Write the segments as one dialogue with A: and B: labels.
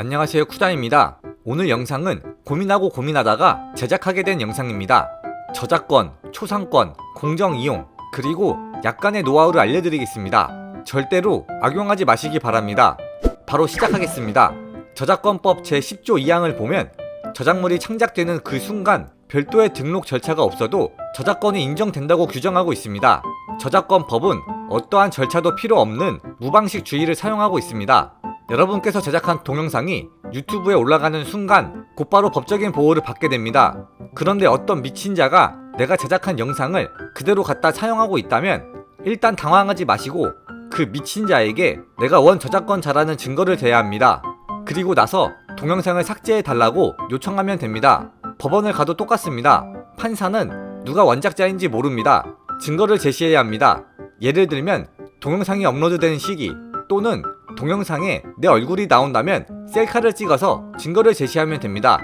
A: 안녕하세요 쿠다입니다. 오늘 영상은 고민하고 고민하다가 제작하게 된 영상입니다. 저작권, 초상권, 공정 이용, 그리고 약간의 노하우를 알려드리겠습니다. 절대로 악용하지 마시기 바랍니다. 바로 시작하겠습니다. 저작권법 제10조 2항을 보면 저작물이 창작되는 그 순간 별도의 등록 절차가 없어도 저작권이 인정된다고 규정하고 있습니다. 저작권법은 어떠한 절차도 필요 없는 무방식 주의를 사용하고 있습니다. 여러분께서 제작한 동영상이 유튜브에 올라가는 순간 곧바로 법적인 보호를 받게 됩니다. 그런데 어떤 미친 자가 내가 제작한 영상을 그대로 갖다 사용하고 있다면 일단 당황하지 마시고 그 미친 자에게 내가 원 저작권자라는 증거를 대야 합니다. 그리고 나서 동영상을 삭제해 달라고 요청하면 됩니다. 법원을 가도 똑같습니다. 판사는 누가 원작자인지 모릅니다. 증거를 제시해야 합니다. 예를 들면 동영상이 업로드된 시기 또는 동영상에 내 얼굴이 나온다면 셀카를 찍어서 증거를 제시하면 됩니다.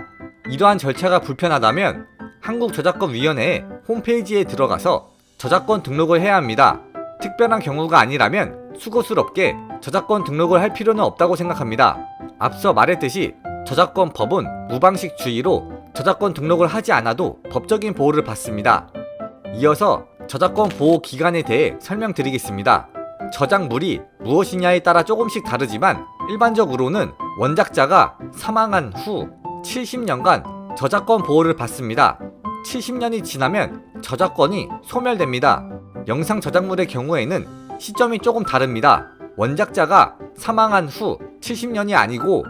A: 이러한 절차가 불편하다면 한국저작권위원회의 홈페이지에 들어가서 저작권 등록을 해야 합니다. 특별한 경우가 아니라면 수고스럽게 저작권 등록을 할 필요는 없다고 생각합니다. 앞서 말했듯이 저작권 법은 무방식 주의로 저작권 등록을 하지 않아도 법적인 보호를 받습니다. 이어서 저작권 보호 기간에 대해 설명드리겠습니다. 저작물이 무엇이냐에 따라 조금씩 다르지만 일반적으로는 원작자가 사망한 후 70년간 저작권 보호를 받습니다. 70년이 지나면 저작권이 소멸됩니다. 영상 저작물의 경우에는 시점이 조금 다릅니다. 원작자가 사망한 후 70년이 아니고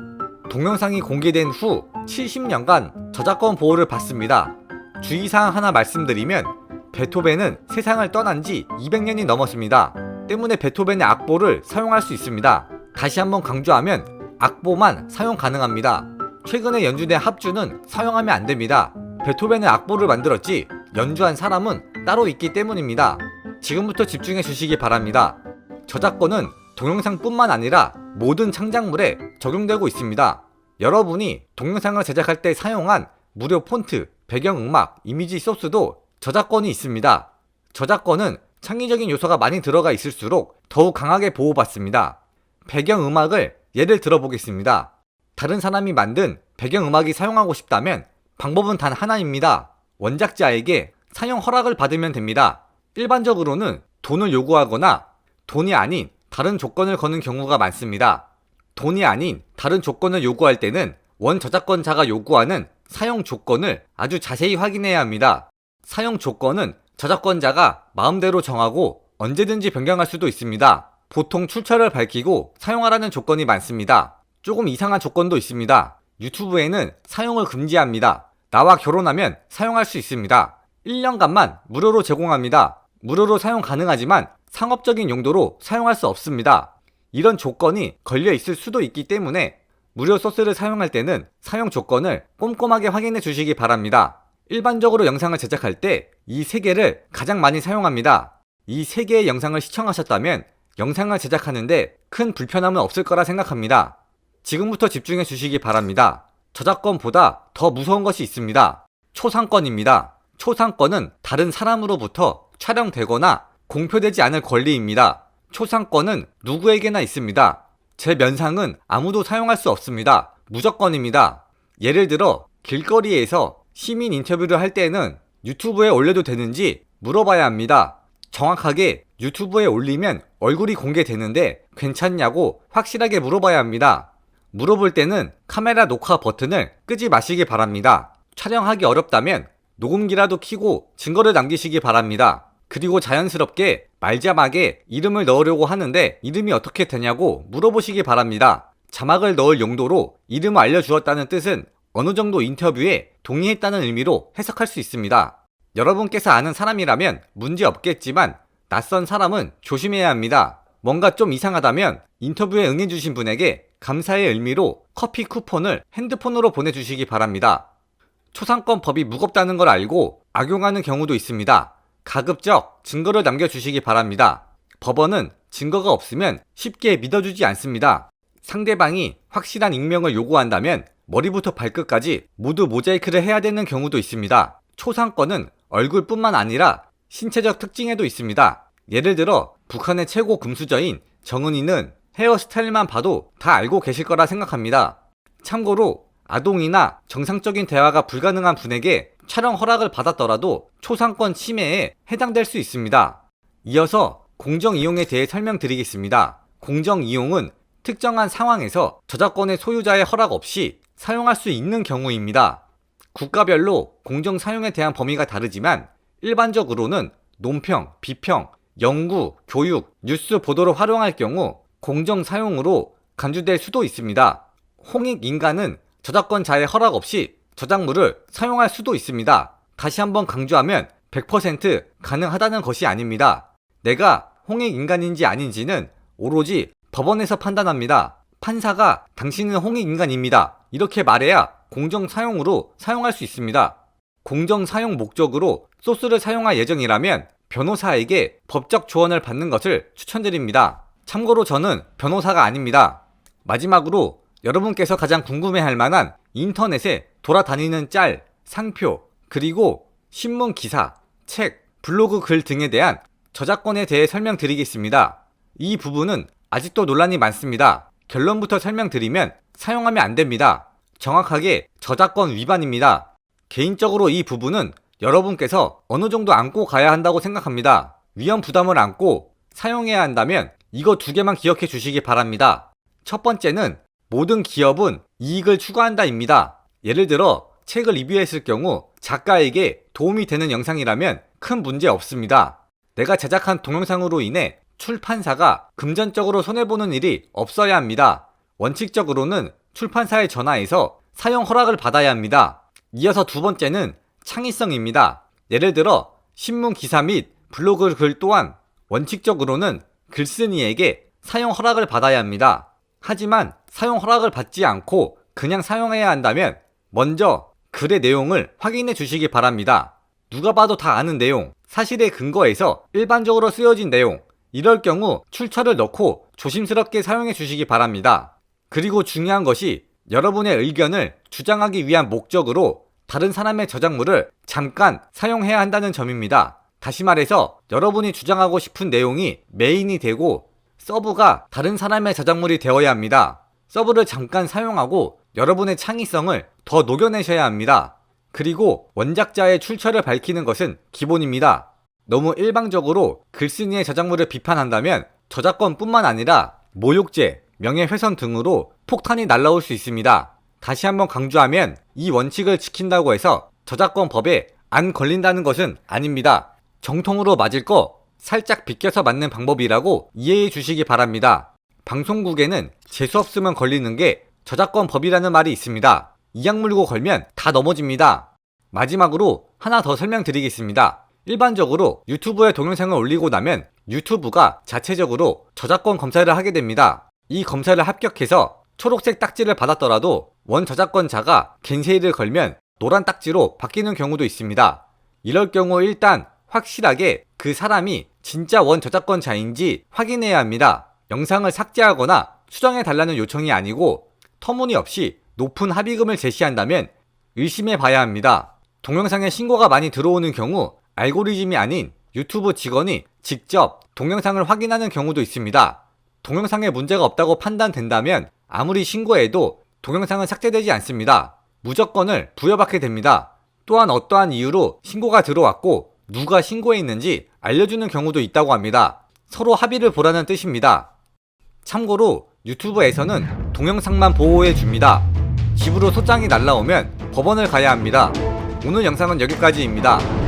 A: 동영상이 공개된 후 70년간 저작권 보호를 받습니다. 주의사항 하나 말씀드리면 베토벤은 세상을 떠난 지 200년이 넘었습니다. 때문에 베토벤의 악보를 사용할 수 있습니다. 다시 한번 강조하면 악보만 사용 가능합니다. 최근에 연주된 합주는 사용하면 안 됩니다. 베토벤의 악보를 만들었지 연주한 사람은 따로 있기 때문입니다. 지금부터 집중해 주시기 바랍니다. 저작권은 동영상뿐만 아니라 모든 창작물에 적용되고 있습니다. 여러분이 동영상을 제작할 때 사용한 무료 폰트, 배경음악, 이미지 소스도 저작권이 있습니다. 저작권은 창의적인 요소가 많이 들어가 있을수록 더욱 강하게 보호받습니다. 배경 음악을 예를 들어보겠습니다. 다른 사람이 만든 배경 음악이 사용하고 싶다면 방법은 단 하나입니다. 원작자에게 사용 허락을 받으면 됩니다. 일반적으로는 돈을 요구하거나 돈이 아닌 다른 조건을 거는 경우가 많습니다. 돈이 아닌 다른 조건을 요구할 때는 원 저작권자가 요구하는 사용 조건을 아주 자세히 확인해야 합니다. 사용 조건은 저작권자가 마음대로 정하고 언제든지 변경할 수도 있습니다. 보통 출처를 밝히고 사용하라는 조건이 많습니다. 조금 이상한 조건도 있습니다. 유튜브에는 사용을 금지합니다. 나와 결혼하면 사용할 수 있습니다. 1년간만 무료로 제공합니다. 무료로 사용 가능하지만 상업적인 용도로 사용할 수 없습니다. 이런 조건이 걸려 있을 수도 있기 때문에 무료 소스를 사용할 때는 사용 조건을 꼼꼼하게 확인해 주시기 바랍니다. 일반적으로 영상을 제작할 때 이 세 개를 가장 많이 사용합니다. 이 세 개의 영상을 시청하셨다면 영상을 제작하는데 큰 불편함은 없을 거라 생각합니다. 지금부터 집중해 주시기 바랍니다. 저작권보다 더 무서운 것이 있습니다. 초상권입니다. 초상권은 다른 사람으로부터 촬영되거나 공표되지 않을 권리입니다. 초상권은 누구에게나 있습니다. 제 면상은 아무도 사용할 수 없습니다. 무조건입니다. 예를 들어 길거리에서 시민 인터뷰를 할 때는 유튜브에 올려도 되는지 물어봐야 합니다. 정확하게 유튜브에 올리면 얼굴이 공개되는데 괜찮냐고 확실하게 물어봐야 합니다. 물어볼 때는 카메라 녹화 버튼을 끄지 마시기 바랍니다. 촬영하기 어렵다면 녹음기라도 켜고 증거를 남기시기 바랍니다. 그리고 자연스럽게 말자막에 이름을 넣으려고 하는데 이름이 어떻게 되냐고 물어보시기 바랍니다. 자막을 넣을 용도로 이름을 알려주었다는 뜻은 어느 정도 인터뷰에 동의했다는 의미로 해석할 수 있습니다. 여러분께서 아는 사람이라면 문제 없겠지만 낯선 사람은 조심해야 합니다. 뭔가 좀 이상하다면 인터뷰에 응해주신 분에게 감사의 의미로 커피 쿠폰을 핸드폰으로 보내주시기 바랍니다. 초상권 법이 무겁다는 걸 알고 악용하는 경우도 있습니다. 가급적 증거를 남겨주시기 바랍니다. 법원은 증거가 없으면 쉽게 믿어주지 않습니다. 상대방이 확실한 익명을 요구한다면 머리부터 발끝까지 모두 모자이크를 해야 되는 경우도 있습니다. 초상권은 얼굴뿐만 아니라 신체적 특징에도 있습니다. 예를 들어 북한의 최고 금수저인 정은이는 헤어스타일만 봐도 다 알고 계실 거라 생각합니다. 참고로 아동이나 정상적인 대화가 불가능한 분에게 촬영 허락을 받았더라도 초상권 침해에 해당될 수 있습니다. 이어서 공정 이용에 대해 설명드리겠습니다. 공정 이용은 특정한 상황에서 저작권의 소유자의 허락 없이 사용할 수 있는 경우입니다. 국가별로 공정 사용에 대한 범위가 다르지만 일반적으로는 논평, 비평, 연구, 교육, 뉴스 보도를 활용할 경우 공정 사용으로 간주될 수도 있습니다. 홍익 인간은 저작권자의 허락 없이 저작물을 사용할 수도 있습니다. 다시 한번 강조하면 100% 가능하다는 것이 아닙니다. 내가 홍익 인간인지 아닌지는 오로지 법원에서 판단합니다. 판사가 당신은 홍익 인간입니다. 이렇게 말해야 공정 사용으로 사용할 수 있습니다. 공정 사용 목적으로 소스를 사용할 예정이라면 변호사에게 법적 조언을 받는 것을 추천드립니다. 참고로 저는 변호사가 아닙니다. 마지막으로 여러분께서 가장 궁금해할 만한 인터넷에 돌아다니는 짤, 상표, 그리고 신문 기사, 책, 블로그 글 등에 대한 저작권에 대해 설명드리겠습니다. 이 부분은 아직도 논란이 많습니다. 결론부터 설명드리면 사용하면 안 됩니다. 정확하게 저작권 위반입니다. 개인적으로 이 부분은 여러분께서 어느 정도 안고 가야 한다고 생각합니다. 위험 부담을 안고 사용해야 한다면 이거 두 개만 기억해 주시기 바랍니다. 첫 번째는 모든 기업은 이익을 추구한다입니다. 예를 들어 책을 리뷰했을 경우 작가에게 도움이 되는 영상이라면 큰 문제 없습니다. 내가 제작한 동영상으로 인해 출판사가 금전적으로 손해보는 일이 없어야 합니다. 원칙적으로는 출판사에 전화해서 사용 허락을 받아야 합니다. 이어서 두 번째는 창의성입니다. 예를 들어 신문 기사 및 블로그 글 또한 원칙적으로는 글쓴이에게 사용 허락을 받아야 합니다. 하지만 사용 허락을 받지 않고 그냥 사용해야 한다면 먼저 글의 내용을 확인해 주시기 바랍니다. 누가 봐도 다 아는 내용, 사실에 근거해서 일반적으로 쓰여진 내용, 이럴 경우 출처를 넣고 조심스럽게 사용해 주시기 바랍니다. 그리고 중요한 것이 여러분의 의견을 주장하기 위한 목적으로 다른 사람의 저작물을 잠깐 사용해야 한다는 점입니다. 다시 말해서 여러분이 주장하고 싶은 내용이 메인이 되고 서브가 다른 사람의 저작물이 되어야 합니다. 서브를 잠깐 사용하고 여러분의 창의성을 더 녹여내셔야 합니다. 그리고 원작자의 출처를 밝히는 것은 기본입니다. 너무 일방적으로 글쓴이의 저작물을 비판한다면 저작권뿐만 아니라 모욕죄, 명예훼손 등으로 폭탄이 날라올 수 있습니다. 다시 한번 강조하면 이 원칙을 지킨다고 해서 저작권 법에 안 걸린다는 것은 아닙니다. 정통으로 맞을 거 살짝 비껴서 맞는 방법이라고 이해해 주시기 바랍니다. 방송국에는 재수 없으면 걸리는 게 저작권 법이라는 말이 있습니다. 이악 물고 걸면 다 넘어집니다. 마지막으로 하나 더 설명드리겠습니다. 일반적으로 유튜브에 동영상을 올리고 나면 유튜브가 자체적으로 저작권 검사를 하게 됩니다. 이 검사를 합격해서 초록색 딱지를 받았더라도 원 저작권자가 겐세이를 걸면 노란 딱지로 바뀌는 경우도 있습니다. 이럴 경우 일단 확실하게 그 사람이 진짜 원 저작권자인지 확인해야 합니다. 영상을 삭제하거나 수정해 달라는 요청이 아니고 터무니없이 높은 합의금을 제시한다면 의심해 봐야 합니다. 동영상에 신고가 많이 들어오는 경우 알고리즘이 아닌 유튜브 직원이 직접 동영상을 확인하는 경우도 있습니다. 동영상에 문제가 없다고 판단된다면 아무리 신고해도 동영상은 삭제되지 않습니다. 무조건을 부여받게 됩니다. 또한 어떠한 이유로 신고가 들어왔고 누가 신고했는지 알려주는 경우도 있다고 합니다. 서로 합의를 보라는 뜻입니다. 참고로 유튜브에서는 동영상만 보호해 줍니다. 집으로 소장이 날라오면 법원을 가야 합니다. 오늘 영상은 여기까지입니다.